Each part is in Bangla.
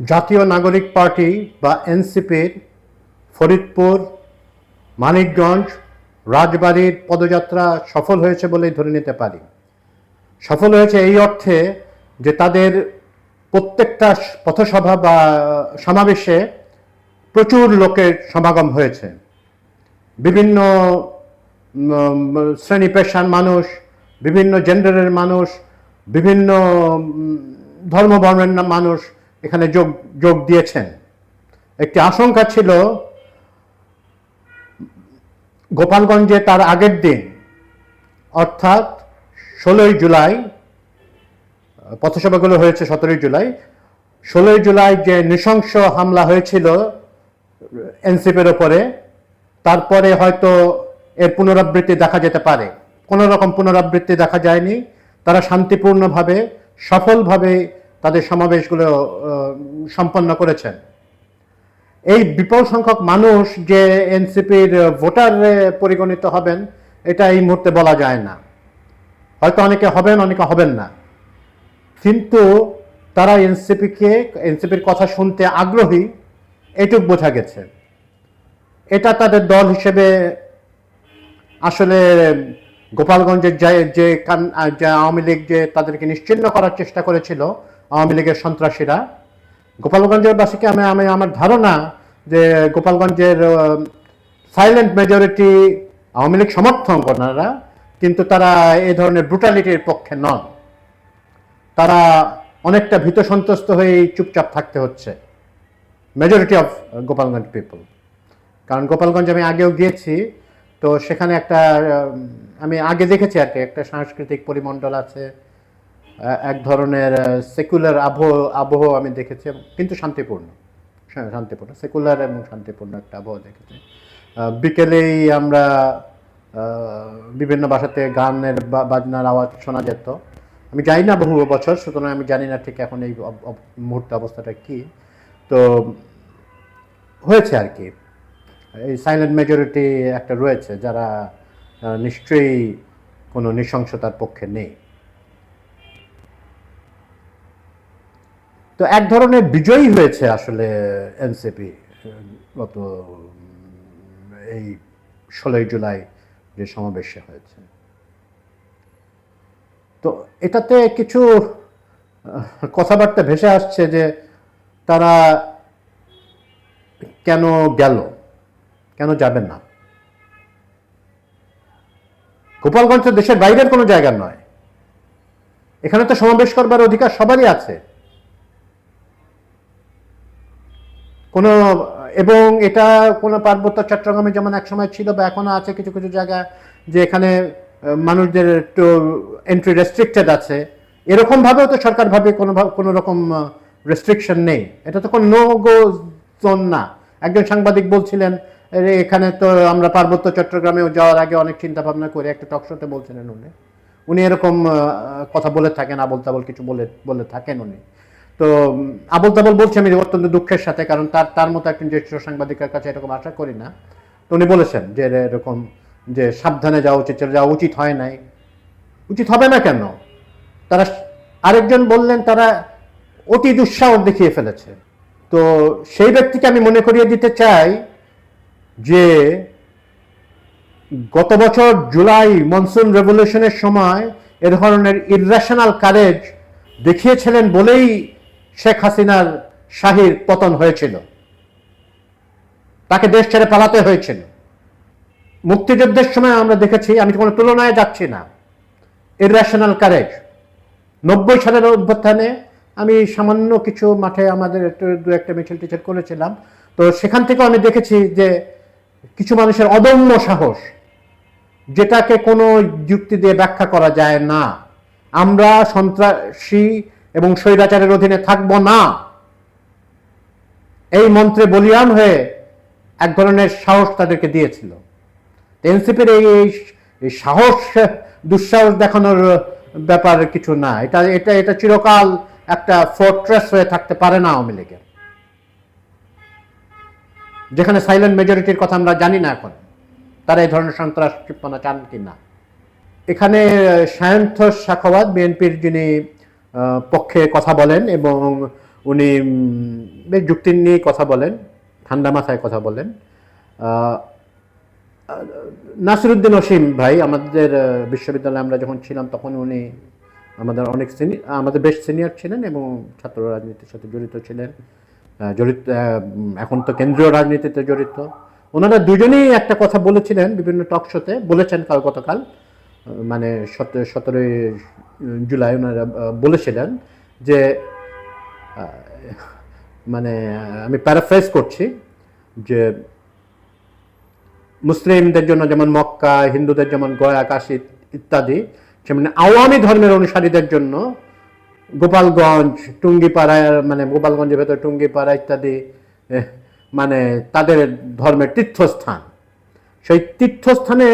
জাতীয় নাগরিক পার্টি বা এনসিপির ফরিদপুর মানিকগঞ্জ রাজবাড়ির পদযাত্রা সফল হয়েছে বলেই ধরে নিতে পারি। সফল হয়েছে এই অর্থে যে তাদের প্রত্যেকটা পথসভা বা সমাবেশে প্রচুর লোকের সমাগম হয়েছে। বিভিন্ন শ্রেণি পেশার মানুষ বিভিন্ন জেন্ডারের মানুষ বিভিন্ন উম, ধর্ম বর্ণের মানুষ এখানে যোগ যোগ দিয়েছেন। একটি আশঙ্কা ছিল, গোপালগঞ্জে তার আগের দিন, অর্থাৎ ষোলোই জুলাই, পথসভাগুলো হয়েছে সতেরোই জুলাই, ষোলোই জুলাই যে নৃশংস হামলা হয়েছিল এনসিপির ওপরে, তারপরে হয়তো এর পুনরাবৃত্তি দেখা যেতে পারে। কোনো রকম পুনরাবৃত্তি দেখা যায়নি। তারা শান্তিপূর্ণভাবে, সফলভাবে তাদের সমাবেশগুলো সম্পন্ন করেছেন। এই বিপুল সংখ্যক মানুষ যে এনসিপির ভোটারে পরিগণিত হবেন, এটা এই মুহূর্তে বলা যায় না। হয়তো অনেকে হবেন অনেকে হবেন না। কিন্তু তারা এনসিপিকে, এনসিপির কথা শুনতে আগ্রহী, এটুক বোঝা গেছে। এটা তাদের দল হিসেবে আসলে গোপালগঞ্জের যে যে আওয়ামী লীগ যে তাদেরকে নিশ্চিহ্ন করার চেষ্টা করেছিল আওয়ামী লীগের সন্ত্রাসীরা। গোপালগঞ্জের বাসীকে আমি আমি আমার ধারণা যে গোপালগঞ্জের সাইলেন্ট মেজরিটি আওয়ামী লীগ সমর্থন করেনারা কিন্তু তারা এই ধরনের ব্রুটালিটির পক্ষে নন। তারা অনেকটা ভীত সন্ত্রস্ত হয়ে চুপচাপ থাকতে হচ্ছে। মেজরিটি অফ গোপালগঞ্জ পিপল কারণ গোপালগঞ্জ আমি আগেও গিয়েছি, তো সেখানে একটা আমি আগে দেখেছি আর কি, একটা সাংস্কৃতিক পরিমণ্ডল আছে এক ধরনের সেকুলার আবহ আবহ আমি দেখেছি কিন্তু শান্তিপূর্ণ। শান্তিপূর্ণ সেকুলার এবং শান্তিপূর্ণ একটা আবহ দেখেছি। বিকেলেই আমরা বিভিন্ন বাসাতে গানের বাজনার আওয়াজ শোনা যেত। আমি জানি না বহু বছর, সুতরাং আমি জানি না ঠিক এখন এই মুহূর্তে অবস্থাটা কি। তো, হয়েছে আর কি। এই সাইলেন্ট মেজরিটি একটা রয়েছে যারা নিশ্চয়ই কোনো নৃশংসতার পক্ষে নেই। তো এক ধরনের বিজয়ী হয়েছে আসলে এনসিপি, গত এই ষোলোই জুলাই যে সমাবেশে হয়েছে। তো এটাতে কিছু কথাবার্তা ভেসে আসছে যে তারা কেন গেল, কেন যাবেন না? গোপালগঞ্জ তো দেশের বাইরের কোনো জায়গা নয়। এখানে তো সমাবেশ করবার অধিকার সবারই আছে। কোনো, এবং এটা কোনো পার্বত্য চট্টগ্রামে যেমন একসময় ছিল বা এখনও আছে কিছু কিছু জায়গা যে এখানে মানুষদের একটু এন্ট্রি রেস্ট্রিক্টেড আছে। এরকম ভাবেও তো সরকার ভাবে কোনো কোনো রকম রেস্ট্রিকশন নেই। এটা তো কোনো নো গো জোন না। একজন সাংবাদিক বলছিলেন এখানে তো আমরা পার্বত্য চট্টগ্রামেও যাওয়ার আগে অনেক চিন্তা ভাবনা করে একটা টকশোতে বলছিলেন উনি। উনি এরকম কথা বলে থাকেন আবল তাবল কিছু বলে বলে থাকেন উনি। তো আবল তাবল বলছি আমি অত্যন্ত দুঃখের সাথে, কারণ তার তার মতো একজন জ্যেষ্ঠ সাংবাদিকের কাছে এরকম আশা করি না। তো উনি বলেছেন যে এরকম, যে সাবধানে যাওয়া উচিত যাওয়া উচিত হয় নাই। উচিত হবে না কেন? তারা আরেকজন বললেন, তারা অতি দুঃসাহস দেখিয়ে ফেলেছে। তো সেই ব্যক্তিকে আমি মনে করিয়ে দিতে চাই যে গত বছর জুলাই মনসুন রেভলিউশনের সময় এ ধরনের ইররেশনাল কারেজ দেখিয়েছিলেন বলেই শেখ হাসিনার শাহীর পতন হয়েছিল। তাকে দেশ ছেড়ে পালাতে হয়েছিল। মুক্তিযুদ্ধের সময় আমরা দেখেছি, আমি কোনো তুলনায় যাচ্ছি না। ইররেশনাল কারেজ নব্বই সালের অভ্যুত্থানে আমি সামান্য কিছু মাঠে আমাদের একটু দু একটা মিছিল টিছিল করেছিলাম। তো সেখান থেকে আমি দেখেছি যে কিছু মানুষের অদম্য সাহস, যেটাকে কোনো যুক্তি দিয়ে ব্যাখ্যা করা যায় না। আমরা সন্ত্রাসী এবং স্বৈরাচারের অধীনে থাকব না। এই মন্ত্রে বলিয়ান হয়ে এক ধরনের সাহস তাদেরকে দিয়েছিল। এনসিপির এই এই- সাহস, দুঃসাহস দেখানোর ব্যাপার কিছু না। এটা এটা এটা চিরকাল একটা ফোর্ট্রেস হয়ে থাকতে পারে না আওয়ামী লীগের। যেখানে সাইলেন্ট মেজরিটির কথা আমরা জানি না এখন। তারা এই ধরনের সন্ত্রাসপনা চান কি না এখানে সায়ন্থ শাখাওয়াত বিএনপির যিনি পক্ষে কথা বলেন এবং উনি বেশ যুক্তি নিয়ে কথা বলেন, ঠান্ডা মাথায় কথা বলেন। নাসিরুদ্দিন অসীম ভাই, আমাদের বিশ্ববিদ্যালয়ে আমরা যখন ছিলাম তখন উনি আমাদের অনেক সিনিয়র আমাদের বেশ সিনিয়র ছিলেন এবং ছাত্র রাজনীতির সাথে জড়িত ছিলেন। জড়িত এখন তো কেন্দ্রীয় রাজনীতিতে জড়িত। ওনারা দুজনেই একটা কথা বলেছিলেন বিভিন্ন টক শোতে, বলেছেন কাল গতকাল। মানে সতেরোই জুলাই ওনারা বলেছিলেন যে মানে আমি প্যারাফ্রাইজ করছি যে মুসলিমদের জন্য যেমন মক্কা, হিন্দুদের যেমন গয়া, কাশী ইত্যাদি সেমনি আওয়ামী ধর্মের অনুসারীদের জন্য গোপালগঞ্জ, টুঙ্গিপাড়ায় মানে গোপালগঞ্জের ভেতর টুঙ্গিপাড়া ইত্যাদি মানে তাদের ধর্মের তীর্থস্থান। সেই তীর্থস্থানে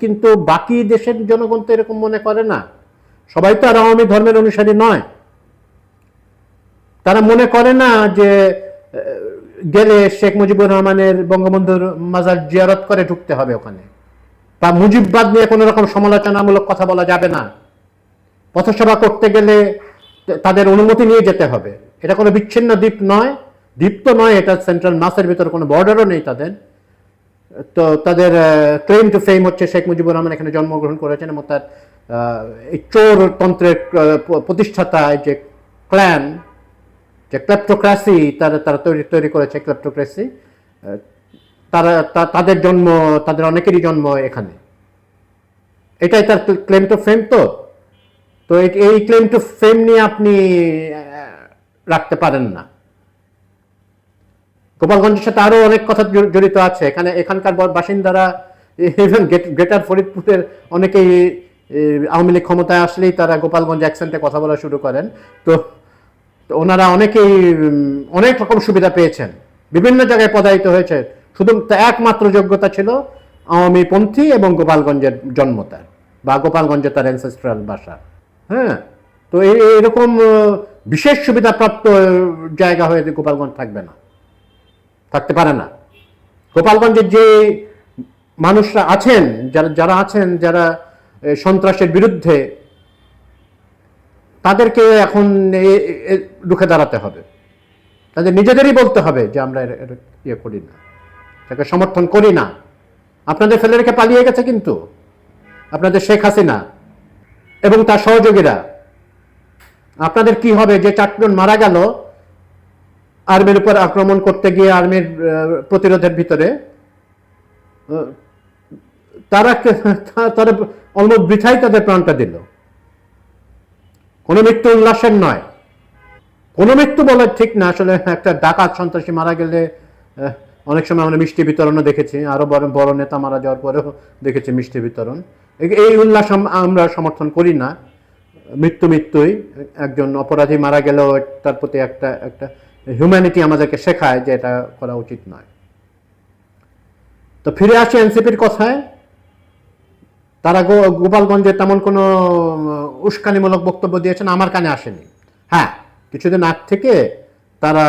কিন্তু বাকি দেশের জনগণ তো এরকম মনে করে না। সবাই তো আর আওয়ামী ধর্মের অনুসারী নয়। তারা মনে করে না যে গেলে শেখ মুজিবুর রহমানের বঙ্গবন্ধুর মাজার জিয়ারত করে ঢুকতে হবে ওখানে। বা মুজিববাদ নিয়ে কোনো রকম সমালোচনামূলক কথা বলা যাবে না। পথসভা করতে গেলে তাদের অনুমতি নিয়ে যেতে হবে। এটা কোনো বিচ্ছিন্ন দ্বীপ নয়। দ্বীপ তো নয়, এটা সেন্ট্রাল মাসের ভিতরে কোনো বর্ডারও নেই তাদের। তো তাদের ক্লেম টু ফেম হচ্ছে শেখ মুজিবুর রহমান, এখানে জন্মগ্রহণ করেছেন এবং তার এই চোর তন্ত্রের প্রতিষ্ঠাতা যে ক্ল্যান যে ক্লেপ্টোক্রাসি তারা তারা তৈরি তৈরি করেছে ক্লেপ্টোক্রাসি তারা তাদের জন্ম, তাদের অনেকেরই জন্ম এখানে। এটাই তার ক্লেম টু ফেম তো। তো এই ক্লেম টু ফেম নিয়ে আপনি রাখতে পারেন না। গোপালগঞ্জের সাথে আরও অনেক কথা জড়িত আছে। এখানে এখানকার বাসিন্দারা ইভেন গ্রেটার ফরিদপুরের অনেকেই আওয়ামী লীগ ক্ষমতায় আসলেই তারা গোপালগঞ্জ অ্যাকসেন্টে কথা বলা শুরু করেন। তো ওনারা অনেকেই অনেক রকম সুবিধা পেয়েছেন। বিভিন্ন জায়গায় পদায়িত হয়েছে। শুধু একমাত্র যোগ্যতা ছিল আওয়ামী পন্থী এবং গোপালগঞ্জের জন্ম তার, বা গোপালগঞ্জে তার অ্যানসেস্ট্রাল বাসা। হ্যাঁ তো এই এরকম বিশেষ সুবিধাপ্রাপ্ত জায়গা হয়ে গোপালগঞ্জ থাকবে না। থাকতে পারে না। গোপালগঞ্জের যে মানুষরা আছেন, যারা যারা আছেন, যারা সন্ত্রাসের বিরুদ্ধে, তাদেরকে এখন রুখে দাঁড়াতে হবে। তাদের নিজেদেরই বলতে হবে যে আমরা ইয়ে করি না, তাকে সমর্থন করি না। আপনাদের ফেলে রেখে পালিয়ে গেছে কিন্তু, আপনাদের শেখ হাসিনা এবং তার সহযোগীরা। আপনাদের কি হবে যে চারজন মারা গেল আর্মির উপর আক্রমণ করতে গিয়ে আর্মির প্রতিরোধের ভিতরে তারা তারা অলমোস্ট বৃথাই তাদের প্রাণটা দিল। কোনো মৃত্যু উল্লাসের নয়। কোনো মৃত্যু বলা ঠিক না। আসলে একটা ডাকাত সন্ত্রাসী মারা গেলে অনেক সময় আমরা মিষ্টি বিতরণও দেখেছি। আরও বড় বড় নেতা মারা যাওয়ার পরেও দেখেছি মিষ্টি বিতরণ। এই উল্লাস আমরা সমর্থন করি না। মৃত্যু মৃত্যুই। একজন অপরাধী মারা গেলেও তার প্রতি একটা একটা হিউম্যানিটি আমাদেরকে শেখায় যে এটা করা উচিত নয়। তো ফিরে আসি এনসিপির কথায়। তারা গোপালগঞ্জে তেমন কোনো উস্কানিমূলক বক্তব্য দিয়েছেন, আমার কানে আসেনি। হ্যাঁ কিছুদিন আগ থেকে তারা,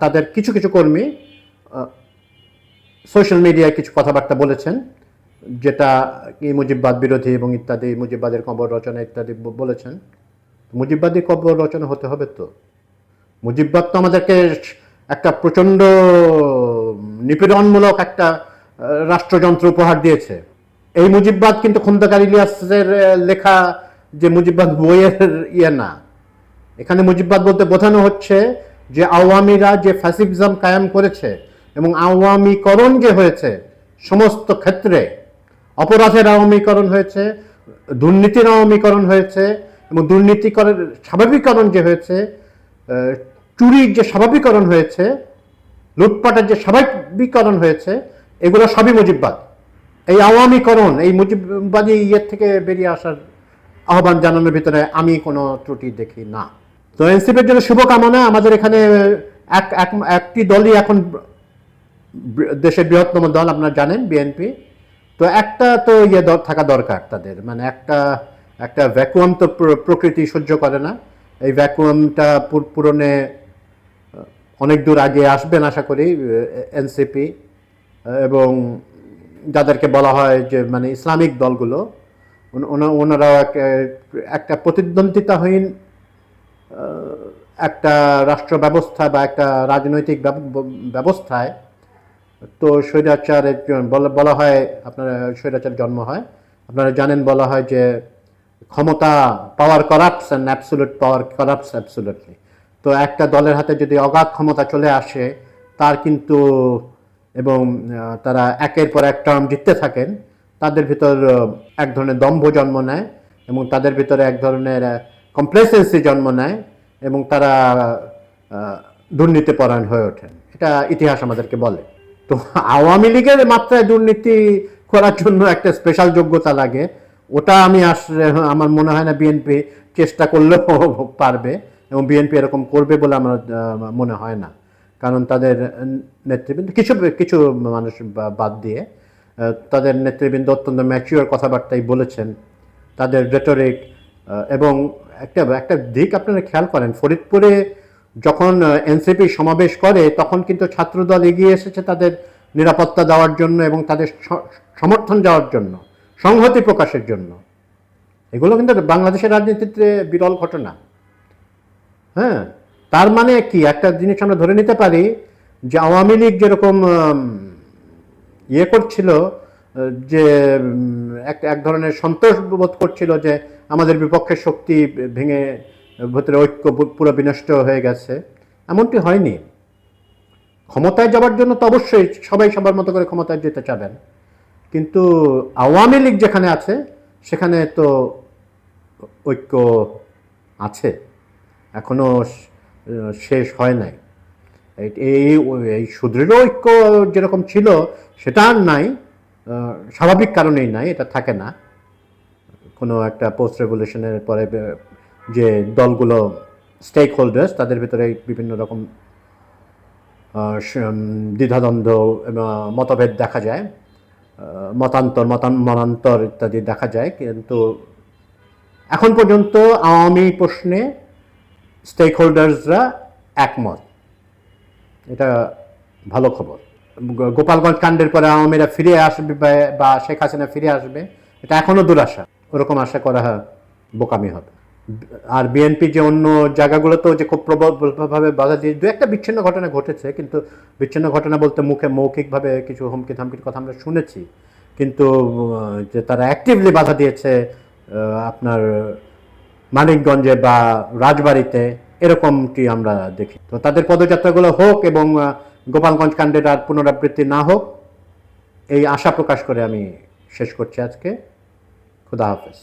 তাদের কিছু কিছু কর্মী সোশ্যাল মিডিয়ায় কিছু কথাবার্তা বলেছেন, যেটা কি মুজিববাদ বিরোধী এবং ইত্যাদি, মুজিববাদের কবর রচনা ইত্যাদি বলেছেন। মুজিববাদী কবর রচনা হতে হবে তো? মুজিববাদ তো আমাদেরকে একটা প্রচণ্ড নিপীড়নমূলক একটা রাষ্ট্রযন্ত্র উপহার দিয়েছে। এই মুজিববাদ কিন্তু খন্দকার ইলিয়াসের লেখা যে মুজিববাদ বইয়ের ইয়ে না। এখানে মুজিববাদ বলতে বোঝানো হচ্ছে যে আওয়ামীরা যে ফ্যাসিজম কায়েম করেছে এবং আওয়ামীকরণ যে হয়েছে, সমস্ত ক্ষেত্রে অপরাধের আওয়ামীকরণ হয়েছে, দুর্নীতির আওয়ামীকরণ হয়েছে এবং দুর্নীতিকরণ স্বাভাবিকরণ যে হয়েছে চুরির যে স্বাভাবিকরণ হয়েছে, লুটপাটের যে স্বাভাবিকরণ হয়েছে, এগুলো সবই মুজিববাদ। এই আওয়ামীকরণ, এই মুজিববাদী ইয়ের থেকে বেরিয়ে আসার আহ্বান জানানোর ভিতরে আমি কোনো ত্রুটি দেখি না। তো এনসিপির জন্য শুভকামনা, আমাদের এখানে এক, এক- একটি দলই এখন দেশের বৃহত্তম দল, আপনারা জানেন, বিএনপি। তো একটা তো ইয়ে থাকা দরকার তাদের। মানে একটা একটা ভ্যাকুয়াম তো প্রকৃতি সহ্য করে না। এই ভ্যাকুয়ামটা পূরণে অনেক দূর আগে আসবেন, আশা করি এনসিপি এবং যাদেরকে বলা হয় যে মানে ইসলামিক দলগুলো ওন- ওনা- ওনারাও এক- একটা প্রতিদ্বন্দ্বিতাহীন একটা রাষ্ট্র ব্যবস্থা বা একটা রাজনৈতিক ব্যব- ব্যবস্থায়, তো স্বৈরাচারের বলা- বলা হয়, আপনার, স্বৈরাচার জন্ম হয়। আপনারা জানেন, বলা হয় যে, ক্ষমতা power corrupts and absolute power corrupts absolutely তো একটা দলের হাতে যদি অগাধ ক্ষমতা চলে আসে, তার কিন্তু, এবং তারা একের পর এক টার্ম জিততে থাকেন, তাদের ভিতর এক ধরনের দম্ভ জন্ম নেয় এবং তাদের ভিতরে এক ধরনের কমপ্লেসেন্সি জন্ম নেয় এবং তারা দুর্নীতিপরায়ণ হয়ে ওঠেন। এটা ইতিহাস আমাদেরকে বলে। তো আওয়ামী লীগের মাত্রায় দুর্নীতি করার জন্য একটা স্পেশাল যোগ্যতা লাগে, ওটা আমি আসলে আমার মনে হয় না বিএনপি চেষ্টা করলেও পারবে। এবং বিএনপি এরকম করবে বলে আমার মনে হয় না। কারণ তাদের নেতৃবৃন্দ, কিছু কিছু মানুষ বাদ দিয়ে তাদের নেতৃবৃন্দ অত্যন্ত ম্যাচিওর কথাবার্তাই বলেছেন। তাদের রেটরিক এবং একটা একটা দিক আপনারা খেয়াল করেন, ফরিদপুরে যখন এনসিপি সমাবেশ করে, তখন কিন্তু ছাত্রদল এগিয়ে এসেছে তাদের নিরাপত্তা দেওয়ার জন্য এবং তাদের সমর্থন দেওয়ার জন্য, সংহতি প্রকাশের জন্য। এগুলো কিন্তু বাংলাদেশের রাজনীতিতে বিরল ঘটনা। হ্যাঁ তার মানে কি? একটা জিনিস আমরা ধরে নিতে পারি যে আওয়ামী লীগ যেরকম ইয়ে করছিল যে এক এক ধরনের সন্তোষ বোধ করছিল যে আমাদের বিপক্ষের শক্তি ভেঙে ভেতরে ঐক্য পুরো বিনষ্ট হয়ে গেছে। এমনটি হয়নি। ক্ষমতায় যাওয়ার জন্য তো অবশ্যই সবাই সবার মতো করে ক্ষমতায় যেতে চাবেন। কিন্তু আওয়ামী লীগ যেখানে আছে, সেখানে তো ঐক্য আছে। এখনও শ- শেষ হয় নাই। এই- এই সুদৃঢ় ঐক্য যেরকম ছিল, সেটা আর নাই। স্বাভাবিক কারণেই নাই, এটা থাকে না। কোনো একটা পোস্ট রেগুলেশনের পরে যে দলগুলো স্টেক হোল্ডার্স তাদের ভিতরে বিভিন্ন রকম দ্বিধাদ্বন্দ্ব মতভেদ দেখা যায়। মতান্তর, মতান মনান্তর ইত্যাদি দেখা যায়। কিন্তু এখন পর্যন্ত আওয়ামী প্রশ্নে স্টেক হোল্ডার্সরা একমত। এটা ভালো খবর। গোপালগঞ্জ কাণ্ডের পরে আওয়ামীরা ফিরে আসবে বা- শেখ হাসিনা ফিরে আসবে, এটা এখনও দুরাশা। ওরকম আশা করা বোকামি হবে। আর বিএনপি যে অন্য জায়গাগুলোতেও যে খুব প্রবলভাবে বাধা দিয়ে দু একটা বিচ্ছিন্ন ঘটনা ঘটেছে, কিন্তু বিচ্ছিন্ন ঘটনা বলতে মুখে মৌখিকভাবে কিছু হুমকি থামকির কথা আমরা শুনেছি। কিন্তু যে তারা অ্যাক্টিভলি বাধা দিয়েছে আপনার মানিকগঞ্জে বা রাজবাড়িতে এরকমটি আমরা দেখি? তো তাদের পদযাত্রাগুলো হোক এবং গোপালগঞ্জ কাণ্ডের আর পুনরাবৃত্তি না হোক, এই আশা প্রকাশ করে আমি শেষ করছি আজকে। খুদা হাফেজ।